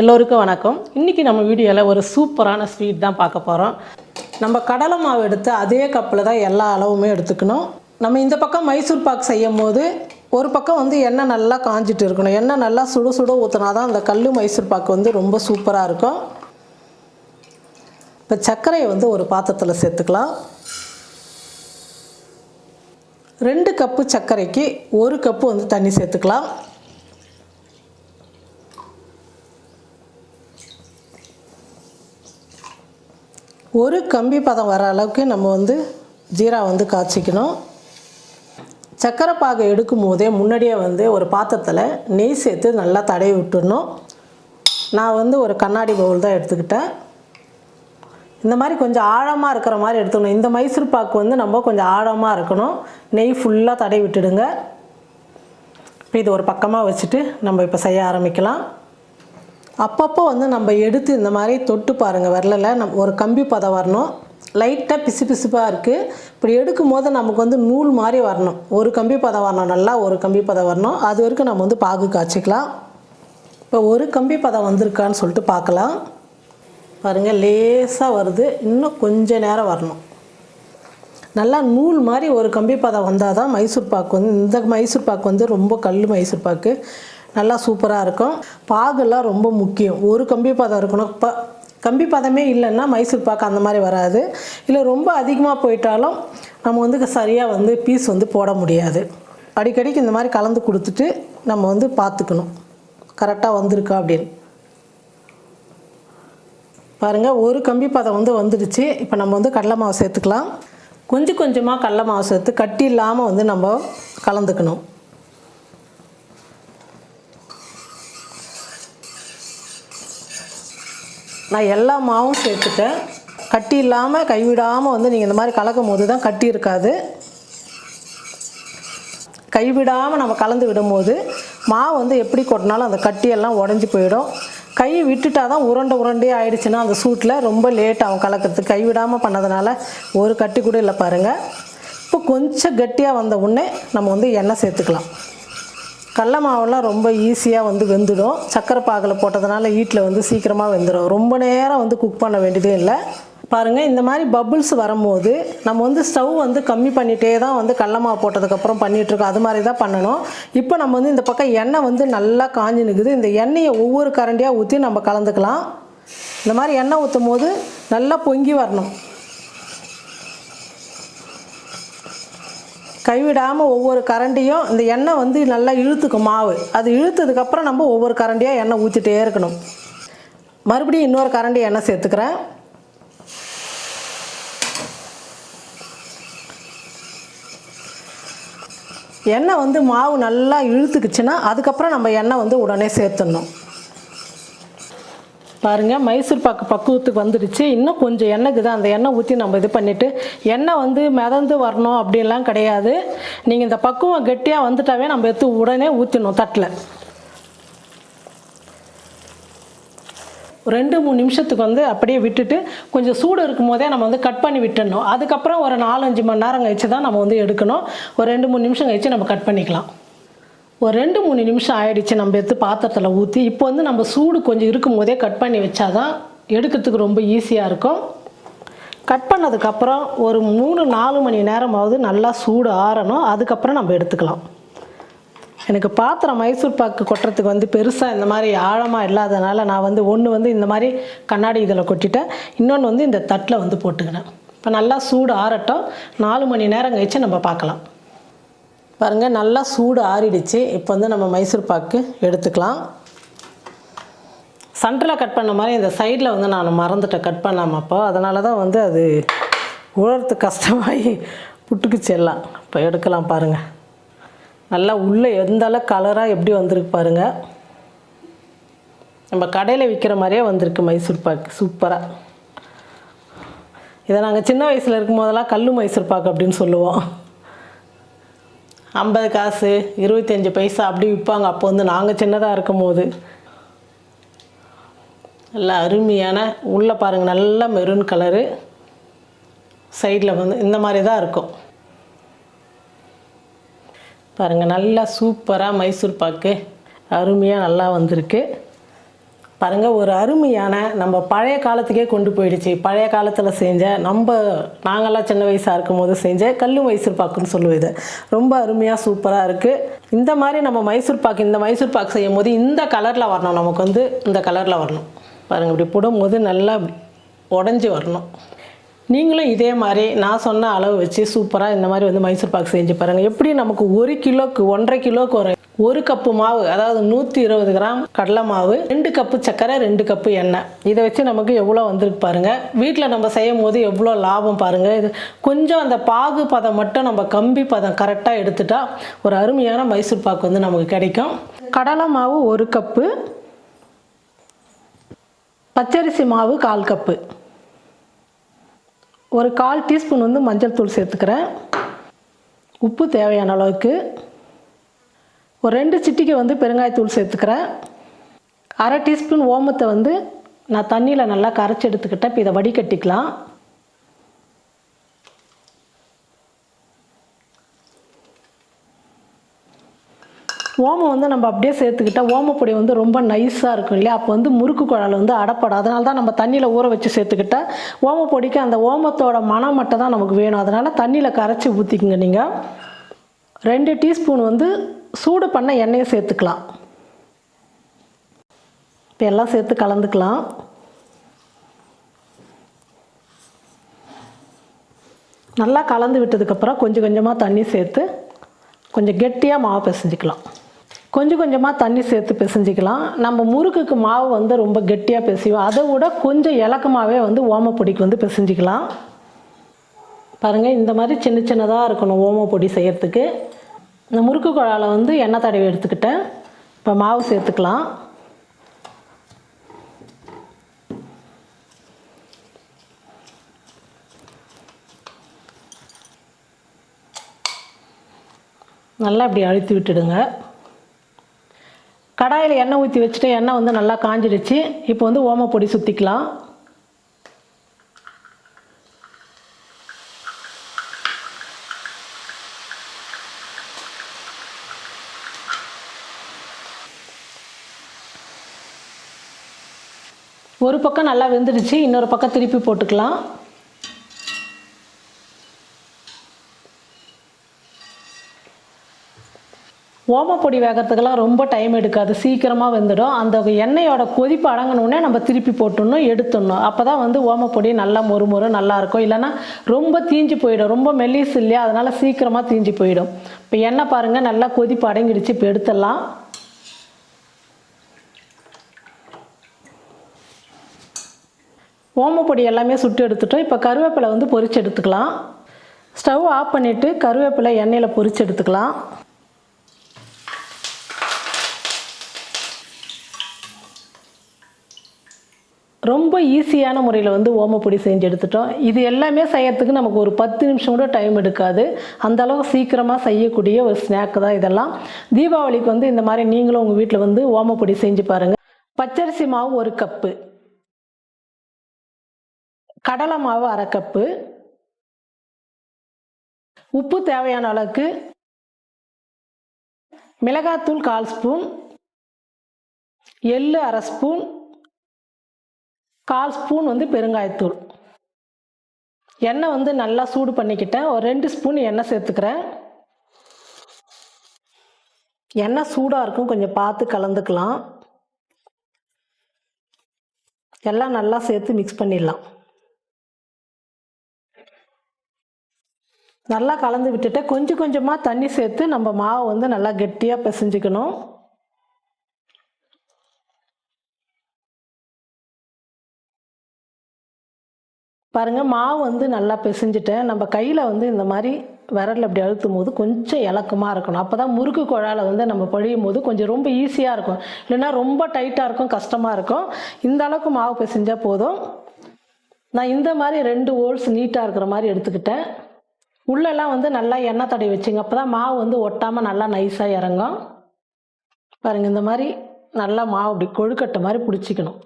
எல்லோருக்கும் வணக்கம். இன்றைக்கி நம்ம வீடியோவில் ஒரு சூப்பரான ஸ்வீட் தான் பார்க்க போகிறோம் நம்ம கடலை மாவு எடுத்து அதே கப்பில் தான் எல்லா அளவுமே எடுத்துக்கணும். நம்ம இந்த பக்கம் மைசூர் பாக் செய்யும் போது ஒரு பக்கம் வந்து எண்ணெய் நல்லா காஞ்சிட்டு இருக்கணும். எண்ணெய் நல்லா சுடு சுட ஊற்றினா தான் அந்த கல் மைசூர் பாக்கு வந்து ரொம்ப சூப்பராக இருக்கும். இப்போ சர்க்கரையை வந்து ஒரு பாத்திரத்தில் சேர்த்துக்கலாம். ரெண்டு கப்பு சர்க்கரைக்கு ஒரு கப்பு வந்து தண்ணி சேர்த்துக்கலாம். ஒரு கம்பி பதம் வர அளவுக்கு நம்ம வந்து ஜீரா வந்து காய்ச்சிக்கணும். சர்க்கரை பாகை எடுக்கும் போதே முன்னாடியே வந்து ஒரு பாத்திரத்தில் நெய் சேர்த்து நல்லா தடவி விட்டுடணும். நான் வந்து ஒரு கண்ணாடி பவுல் தான் எடுத்துக்கிட்டேன். இந்த மாதிரி கொஞ்சம் ஆழமாக இருக்கிற மாதிரி எடுத்துக்கணும். இந்த மைசூர் பாக்கு வந்து நம்ம கொஞ்சம் ஆழமாக இருக்கணும். நெய் ஃபுல்லாக தடவி விட்டுடுங்க. இப்போ இது ஒரு பக்கமாக வச்சுட்டு நம்ம இப்போ செய்ய ஆரம்பிக்கலாம். அப்பப்போ வந்து நம்ம எடுத்து இந்த மாதிரி தொட்டு பாருங்கள் வரலில். நம் ஒரு கம்பி பதம் வரணும். லைட்டாக பிசு பிசுப்பாக இருக்குது இப்படி எடுக்கும் போது நமக்கு வந்து நூல் மாதிரி வரணும். ஒரு கம்பி பதம் வரணும் நல்லா ஒரு கம்பி பதம் வரணும். அது வரைக்கும் நம்ம வந்து பாகு காய்ச்சிக்கலாம். இப்போ ஒரு கம்பி பதம் வந்திருக்கான்னு சொல்லிட்டு பார்க்கலாம் பாருங்கள் லேசாக வருது. இன்னும் கொஞ்ச நேரம் வரணும். நல்லா நூல் மாதிரி ஒரு கம்பி பதம் வந்தால் தான் மைசூர் பாக்கு வந்து இந்த மைசூர் பாக்கு வந்து ரொம்ப கல் மைசூர் பாக்கு. நல்லா சூப்பராக இருக்கும். பாகுலாம் ரொம்ப முக்கியம். ஒரு கம்பி பதம் இருக்கணும். இப்போ கம்பி பதமே இல்லைன்னா மைசூர் பாக்கு அந்த மாதிரி வராது. இல்லை ரொம்ப அதிகமாக போயிட்டாலும் நம்ம வந்து சரியாக வந்து பீஸ் வந்து போட முடியாது. அடிக்கடிக்கு இந்த மாதிரி கலந்து கொடுத்துட்டு நம்ம வந்து பார்த்துக்கணும் கரெக்டாக வந்திருக்கா அப்படின்னு. பாருங்கள் ஒரு கம்பி பதம் வந்து வந்துடுச்சு. இப்போ நம்ம வந்து கடலை மாவு சேர்த்துக்கலாம். கொஞ்சம் கொஞ்சமாக கடலை மாவு சேர்த்து கட்டி இல்லாமல் வந்து நம்ம கலந்துக்கணும். நான் எல்லா மாவும் சேர்த்துட்டேன். கட்டி இல்லாமல் கைவிடாமல் வந்து நீங்கள் இந்த மாதிரி கலக்கும் போது தான் கட்டி இருக்காது. கைவிடாமல் நம்ம கலந்து விடும்போது மாவு வந்து எப்படி கொட்டினாலும் அந்த கட்டியெல்லாம் உடஞ்சி போயிடும். கை விட்டுட்டா தான் உருண்டை உருண்டே ஆயிடுச்சுன்னா அந்த சூட்டில் ரொம்ப லேட் ஆகும் கலக்கிறதுக்கு. கைவிடாமல் பண்ணதுனால ஒரு கட்டி கூட இல்லை பாருங்கள் இப்போ கொஞ்சம் கட்டியாக வந்த உடனே நம்ம வந்து எண்ணெய் சேர்த்துக்கலாம். கடல மாவுலாம் ரொம்ப ஈஸியாக வந்து வெந்துடும். சக்கரை பாகில் போட்டதுனால வீட்டில் வந்து சீக்கிரமாக வெந்துடும் ரொம்ப நேரம் வந்து குக் பண்ண வேண்டியதும் இல்லை. பாருங்கள் இந்த மாதிரி பபுள்ஸ் வரும்போது நம்ம வந்து ஸ்டவ் வந்து கம்மி பண்ணிகிட்டே தான் வந்து கடல மாவு போட்டதுக்கப்புறம் பண்ணிகிட்ருக்கோம் அது மாதிரி தான் பண்ணணும். இப்போ நம்ம வந்து இந்த பக்கம் எண்ணெய் வந்து நல்லா காஞ்சி நிற்குது இந்த எண்ணெயை ஒவ்வொரு கரண்டியாக ஊற்றி நம்ம கலந்துக்கலாம். இந்த மாதிரி எண்ணெய் ஊற்றும் போது நல்லா பொங்கி வரணும். கைவிடாமல் ஒவ்வொரு கரண்டியும் இந்த எண்ணெய் வந்து நல்லா இழுத்துக்கும் மாவு. அது இழுத்ததுக்கப்புறம் நம்ம ஒவ்வொரு கரண்டியாக எண்ணெய் ஊற்றிட்டே இருக்கணும். மறுபடியும் இன்னொரு கரண்டி எண்ணெய் சேர்த்துக்கிறேன். எண்ணெய் வந்து மாவு நல்லா இழுத்துக்குச்சுன்னா அதுக்கப்புறம் நம்ம எண்ணெய் வந்து உடனே சேர்த்துடணும். பாருங்கள் மைசூர் பாக்கு பக்குவத்துக்கு வந்துடுச்சு. இன்னும் கொஞ்சம் எண்ணெய்க்கு தான் அந்த எண்ணெய் ஊற்றி நம்ம இது பண்ணிவிட்டு எண்ணெய் வந்து மிதந்து வரணும் அப்படின்லாம் கிடையாது. நீங்கள் இந்த பக்குவம் கெட்டியாக வந்துட்டாவே நம்ம எடுத்து உடனே ஊற்றிடணும் தட்டில். ரெண்டு மூணு நிமிஷத்துக்கு வந்து அப்படியே விட்டுட்டு கொஞ்சம் சூடு இருக்கும் போதே நம்ம வந்து கட் பண்ணி விட்டுடணும். அதுக்கப்புறம் ஒரு நாலஞ்சு மணி நேரம் கழிச்சு தான் நம்ம வந்து எடுக்கணும். ஒரு ரெண்டு மூணு நிமிஷம் கழிச்சு நம்ம கட் பண்ணிக்கலாம். ஒரு ரெண்டு மூணு நிமிஷம் ஆயிடுச்சு நம்ம எடுத்து பாத்திரத்தில் ஊற்றி இப்போ வந்து நம்ம சூடு கொஞ்சம் இருக்கும் போதே கட் பண்ணி வச்சாதான் எடுக்கிறதுக்கு ரொம்ப ஈஸியாக இருக்கும். கட் பண்ணதுக்கப்புறம் ஒரு மூணு நாலு மணி நேரமாவது நல்லா சூடு ஆறணும். அதுக்கப்புறம் நம்ம எடுத்துக்கலாம். எனக்கு பாத்திரம் மைசூர் பாக்கு கொட்டுறதுக்கு வந்து பெருசாக இந்த மாதிரி ஆழமாக இல்லாதனால நான் வந்து ஒன்று வந்து இந்த மாதிரி கண்ணாடி இதில் கொட்டிட்டேன். இன்னொன்று வந்து இந்த தட்டில் வந்து போட்டுக்கினேன். இப்போ நல்லா சூடு ஆறட்டும். நாலு மணி நேரம் கழிச்சு நம்ம பார்க்கலாம். பாருங்கள் நல்லா சூடு ஆறிடுச்சு. இப்போ வந்து நம்ம மைசூர் பாக்கு எடுத்துக்கலாம். சென்டரில் கட் பண்ண மாதிரி இந்த சைடில் வந்து நான் மறந்துட்டேன். கட் பண்ணாமல் அப்போ. அதனால தான் வந்து அது உழறது கஷ்டமாகி புட்டுக்குச்சு எல்லாம். இப்போ எடுக்கலாம் பாருங்கள் நல்லா உள்ளே எந்த அளவு கலராக எப்படி வந்திருக்கு பாருங்கள் நம்ம கடையில் விற்கிற மாதிரியே வந்திருக்கு மைசூர் பாக்கு. சூப்பராக இதை நாங்கள் சின்ன வயசில் இருக்கும் போதெல்லாம் கல் மைசூர் பாக்கு அப்படின்னு சொல்லுவோம். ஐம்பது காசு இருபத்தஞ்சி பைசா அப்படி விற்பாங்க அப்போ வந்து நாங்கள் சின்னதாக இருக்கும் போது நல்லா அருமையான உள்ளே பாருங்கள் நல்ல மெரூன் கலரு சைடில் வந்து இந்த மாதிரி தான் இருக்கும். பாருங்கள் நல்லா சூப்பராக மைசூர் பாக்கு. அருமையாக நல்லா வந்திருக்கு. பாருங்கள் ஒரு அருமையான நம்ம பழைய காலத்துக்கே கொண்டு போயிடுச்சு. பழைய காலத்தில் செஞ்ச நம்ம நாங்கள்லாம் சின்ன வயசாக இருக்கும் போது செஞ்ச கல் மைசூர் பாக்குன்னு ரொம்ப அருமையாக சூப்பராக இருக்குது இந்த மாதிரி நம்ம மைசூர் பாக்கு இந்த மைசூர் பாக்கு செய்யும் போது இந்த கலரில் வரணும். நமக்கு வந்து இந்த கலரில் வரணும். பாருங்கள் இப்படி போடும்போது நல்லா உடஞ்சி வரணும். நீங்களும் இதே மாதிரி நான் சொன்ன அளவு வச்சு சூப்பராக இந்த மாதிரி வந்து மைசூர் பாக்கு செஞ்சு பாருங்கள் எப்படி நமக்கு ஒரு கிலோக்கு ஒன்றரை கிலோக்கு ஒரு ஒரு கப்பு மாவு அதாவது நூற்றி இருபது கிராம் கடலை மாவு ரெண்டு கப்பு சர்க்கரை ரெண்டு கப்பு எண்ணெய். இதை வச்சு நமக்கு எவ்வளோ வந்திருக்கு பாருங்கள் வீட்டில் நம்ம செய்யும் போது எவ்வளோ லாபம் பாருங்கள் இது கொஞ்சம் அந்த பாகு பதம் மட்டும் நம்ம கம்பி பதம் கரெக்டாக எடுத்துட்டா ஒரு அருமையான மைசூர் பாக்கு வந்து நமக்கு கிடைக்கும். கடலை மாவு ஒரு கப்பு பச்சரிசி மாவு கால் கப்பு. ஒரு கால் டீஸ்பூன் வந்து மஞ்சள் தூள் சேர்த்துக்கிறேன். உப்பு தேவையான அளவுக்கு. ஒரு ரெண்டு சிட்டிக்கை வந்து பெருங்காயத்தூள் சேர்த்துக்கிறேன். அரை டீஸ்பூன் ஓமத்தை வந்து நான் தண்ணியில் நல்லா கரைச்சி எடுத்துக்கிட்டேன். இப்போ இதை வடிகட்டிக்கலாம். ஓமம் வந்து நம்ம அப்படியே சேர்த்துக்கிட்டா ஓமப்பொடி வந்து ரொம்ப நைஸாக இருக்கும் இல்லையா? அப்போ வந்து முறுக்கு குழல் வந்து அடப்படும். அதனால தான் நம்ம தண்ணியில் ஊற வச்சு சேர்த்துக்கிட்டா ஓமப்பொடிக்கு அந்த ஓமத்தோட மனம் மட்டும் தான் நமக்கு வேணும். அதனால் தண்ணியில் கரைச்சி ஊற்றிக்குங்க நீங்கள் ரெண்டு டீஸ்பூன் வந்து சூடு பண்ண எண்ணெயை சேர்த்துக்கலாம். இப்போ எல்லாம் சேர்த்து கலந்துக்கலாம். நல்லா கலந்து விட்டதுக்கப்புறம் கொஞ்சம் கொஞ்சமாக தண்ணி சேர்த்து கொஞ்சம் கெட்டியாக மாவு பிசைஞ்சிக்கலாம். கொஞ்சம் கொஞ்சமாக தண்ணி சேர்த்து பிசைஞ்சிக்கலாம். நம்ம முறுக்குக்கு மாவு வந்து ரொம்ப கெட்டியாக பிசைவோம். அதை விட கொஞ்சம் இலக்கமாகவே வந்து ஓமப்பொடிக்கு வந்து பிசைஞ்சிக்கலாம். பாருங்கள் இந்த மாதிரி சின்ன சின்னதாக இருக்கணும் ஓமப்பொடி செய்கிறதுக்கு இந்த முறுக்கு குழாயில் வந்து எண்ணெய் தடவி எடுத்துக்கிட்டேன். இப்போ மாவு சேர்த்துக்கலாம். நல்லா இப்படி அழுத்தி விட்டுடுங்க. கடாயில் எண்ணெய் ஊற்றி வச்சுட்டு எண்ணெய் வந்து நல்லா காஞ்சிடுச்சு. இப்போ வந்து ஓமப்பொடி சுற்றிக்கலாம் ஒரு பக்கம் நல்லா வெந்துடுச்சு இன்னொரு பக்கம் திருப்பி போட்டுக்கலாம். ஓமப்பொடி வேகிறதுக்கெல்லாம் ரொம்ப டைம் எடுக்காது. சீக்கிரமாக வந்துடும். அந்த எண்ணெயோட கொதிப்பு அடங்கினோடனே நம்ம திருப்பி போட்டுடணும் எடுத்துடணும். அப்போ தான் வந்து ஓமப்பொடி நல்லா மொறு மொறு நல்லாயிருக்கும் இல்லைன்னா ரொம்ப தீஞ்சு போயிடும். ரொம்ப மெல்லிஸ் இல்லையா? அதனால் சீக்கிரமாக தீஞ்சு போயிடும். இப்போ எண்ணெய் பாருங்கள் நல்லா கொதிப்பு அடங்கிடுச்சு. இப்போ எடுத்துடலாம். ஓமப்பொடி எல்லாமே சுட்டு எடுத்துட்டோம். இப்போ கருவேப்பிலை வந்து பொறிச்சு எடுத்துக்கலாம். ஸ்டவ் ஆஃப் பண்ணிவிட்டு கருவேப்பிலை எண்ணெயில் பொறிச்சு எடுத்துக்கலாம். ரொம்ப ஈஸியான முறையில் வந்து ஓமப்பொடி செஞ்சு எடுத்துட்டோம். இது எல்லாமே செய்யறதுக்கு நமக்கு ஒரு பத்து நிமிஷம் கூட டைம் எடுக்காது. அந்தளவுக்கு சீக்கிரமாக செய்யக்கூடிய ஒரு ஸ்நாக்கு தான் இதெல்லாம். தீபாவளிக்கு வந்து இந்த மாதிரி நீங்களும் உங்கள் வீட்டில் வந்து ஓமப்பொடி செஞ்சு பாருங்கள் பச்சரிசி மாவு ஒரு கப்பு. கடலை மாவு அரை கப்பு. உப்பு தேவையான அளவுக்கு. மிளகாத்தூள் கால் ஸ்பூன். எள்ளு அரை ஸ்பூன். கால் ஸ்பூன் வந்து பெருங்காயத்தூள். எண்ணெய் வந்து நல்லா சூடு பண்ணிக்கிட்டேன். ஒரு ரெண்டு ஸ்பூன் எண்ணெய் சேர்த்துக்கிறேன். எண்ணெய் சூடாக இருக்கும். கொஞ்சம் பார்த்து கலந்துக்கலாம். எல்லாம் நல்லா சேர்த்து மிக்ஸ் பண்ணிடலாம். நல்லா கலந்து விட்டுட்டு கொஞ்சம் கொஞ்சமாக தண்ணி சேர்த்து நம்ம மாவை வந்து நல்லா கெட்டியாக பிசைஞ்சிக்கணும். பாருங்கள் மாவு வந்து நல்லா பிசைஞ்சிட்டேன் நம்ம கையில் வந்து இந்த மாதிரி விரலில் அப்படி அழுத்தும் போது கொஞ்சம் இலக்கமாக இருக்கணும். அப்போ தான் முறுக்கு குழாயில் வந்து நம்ம பொழியும் போது கொஞ்சம் ரொம்ப ஈஸியாக இருக்கும். இல்லைன்னா ரொம்ப டைட்டாக இருக்கும் கஷ்டமாக இருக்கும். இந்த அளவுக்கு மாவு பிசைஞ்சால் போதும். நான் இந்த மாதிரி ரெண்டு ஹோல்ஸ் நீட்டாக இருக்கிற மாதிரி எடுத்துக்கிட்டேன். உள்ளெல்லாம் வந்து நல்லா எண்ணெய் தடவி வச்சுங்க. அப்போ தான் மாவு வந்து ஒட்டாமல் நல்லா நைஸாக இறங்கும். பாருங்கள் இந்த மாதிரி நல்லா மாவு அப்படி கொழுக்கட்டை மாதிரி பிடிச்சிக்கணும்.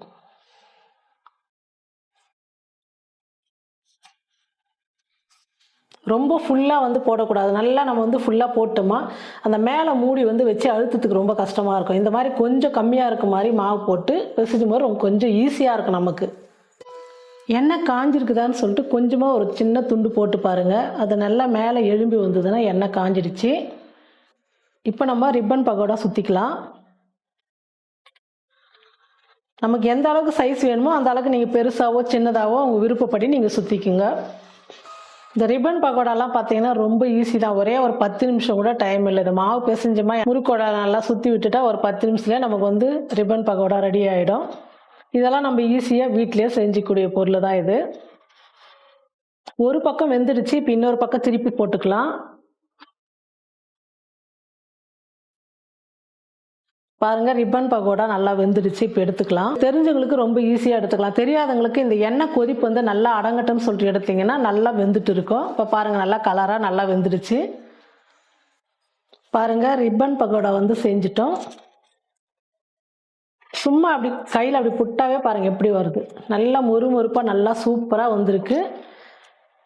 ரொம்ப ஃபுல்லாக வந்து போடக்கூடாது. நல்லா நம்ம வந்து ஃபுல்லாக போட்டோமா அந்த மேலே மூடி வந்து வச்சு அழுத்தத்துக்கு ரொம்ப கஷ்டமாக இருக்கும். இந்த மாதிரி கொஞ்சம் கம்மியாக இருக்க மாதிரி மாவு போட்டு பிசைஞ்சும் போது ரொம்ப கொஞ்சம் ஈஸியாக இருக்கும் நமக்கு. எண்ணெய் காஞ்சிருக்குதான்னு சொல்லிட்டு கொஞ்சமாக ஒரு சின்ன துண்டு போட்டு பாருங்கள் அது நல்லா மேலே எழும்பி வந்ததுன்னா எண்ணெய் காஞ்சிடுச்சு. இப்போ நம்ம ரிப்பன் பகோடா சுற்றிக்கலாம் நமக்கு எந்த அளவுக்கு சைஸ் வேணுமோ அந்த அளவுக்கு நீங்கள் பெருசாவோ சின்னதாவோ உங்கள் விருப்பப்படி நீங்கள் சுற்றிக்குங்க இந்த ரிப்பன் பக்கோடாலாம் பார்த்தீங்கன்னா ரொம்ப ஈஸி தான். ஒரே ஒரு பத்து நிமிஷம் கூட டைம் இல்லை. இது மாவு பிசைஞ்சமா முறுக்கோடா நல்லா சுற்றி விட்டுட்டா ஒரு பத்து நிமிஷத்துலேயே நமக்கு வந்து ரிப்பன் பக்கோடா ரெடி ஆகிடும் இதெல்லாம் நம்ம ஈஸியாக வீட்டிலேயே செஞ்சுக்கூடிய பொருள் தான் இது. ஒரு பக்கம் வெந்துடுச்சு இப்போ இன்னொரு பக்கம் திருப்பி போட்டுக்கலாம். பாருங்க ரிப்பன் பகோடா நல்லா வெந்துடுச்சு இப்போ எடுத்துக்கலாம். தெரிஞ்சவங்களுக்கு ரொம்ப ஈஸியாக எடுத்துக்கலாம். தெரியாதவங்களுக்கு இந்த எண்ணெய் கொதிப்பு வந்து நல்லா அடங்கட்டும்னு சொல்லிட்டு எடுத்தீங்கன்னா நல்லா வெந்துட்டு இருக்கும். இப்போ பாருங்கள் நல்லா கலராக நல்லா வெந்துடுச்சு. பாருங்கள் ரிப்பன் பகோடா வந்து செஞ்சிட்டோம். சும்மா அப்படி கையில் அப்படி புட்டாவே பாருங்கள் எப்படி வருது. நல்லா மொறுமொறுப்பாக நல்லா சூப்பராக வந்திருக்கு.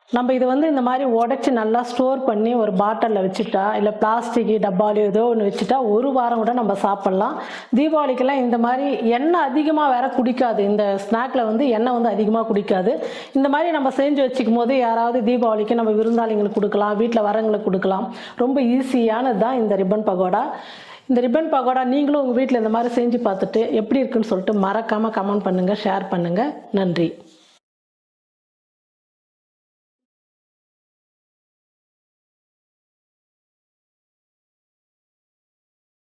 நம்ம இது வந்து இந்த மாதிரி உடச்சி நல்லா ஸ்டோர் பண்ணி ஒரு பாட்டிலில் வச்சுட்டா இல்லை பிளாஸ்டிக் டப்பாலையோ ஏதோ ஒன்று வச்சுட்டா ஒரு வாரம் கூட நம்ம சாப்பிட்லாம். தீபாவளிக்கெல்லாம் இந்த மாதிரி எண்ணெய் அதிகமாக வேற குடிக்காது. இந்த ஸ்நாக்கில் வந்து எண்ணெய் வந்து அதிகமாக குடிக்காது. இந்த மாதிரி நம்ம செஞ்சு வச்சுக்கும் போது யாராவது தீபாவளிக்கு நம்ம விருந்தாளிங்களுக்கு கொடுக்கலாம் வீட்டில் வரவங்களுக்கு கொடுக்கலாம். ரொம்ப ஈஸியானது தான் இந்த ரிப்பன் பகோடா இந்த ரிப்பன் பகோடா நீங்களும் உங்கள் வீட்டில் இந்த மாதிரி செஞ்சு பார்த்துட்டு எப்படி இருக்குன்னு சொல்லிட்டு மறக்காமல் கமெண்ட் பண்ணுங்கள் ஷேர் பண்ணுங்கள் நன்றி.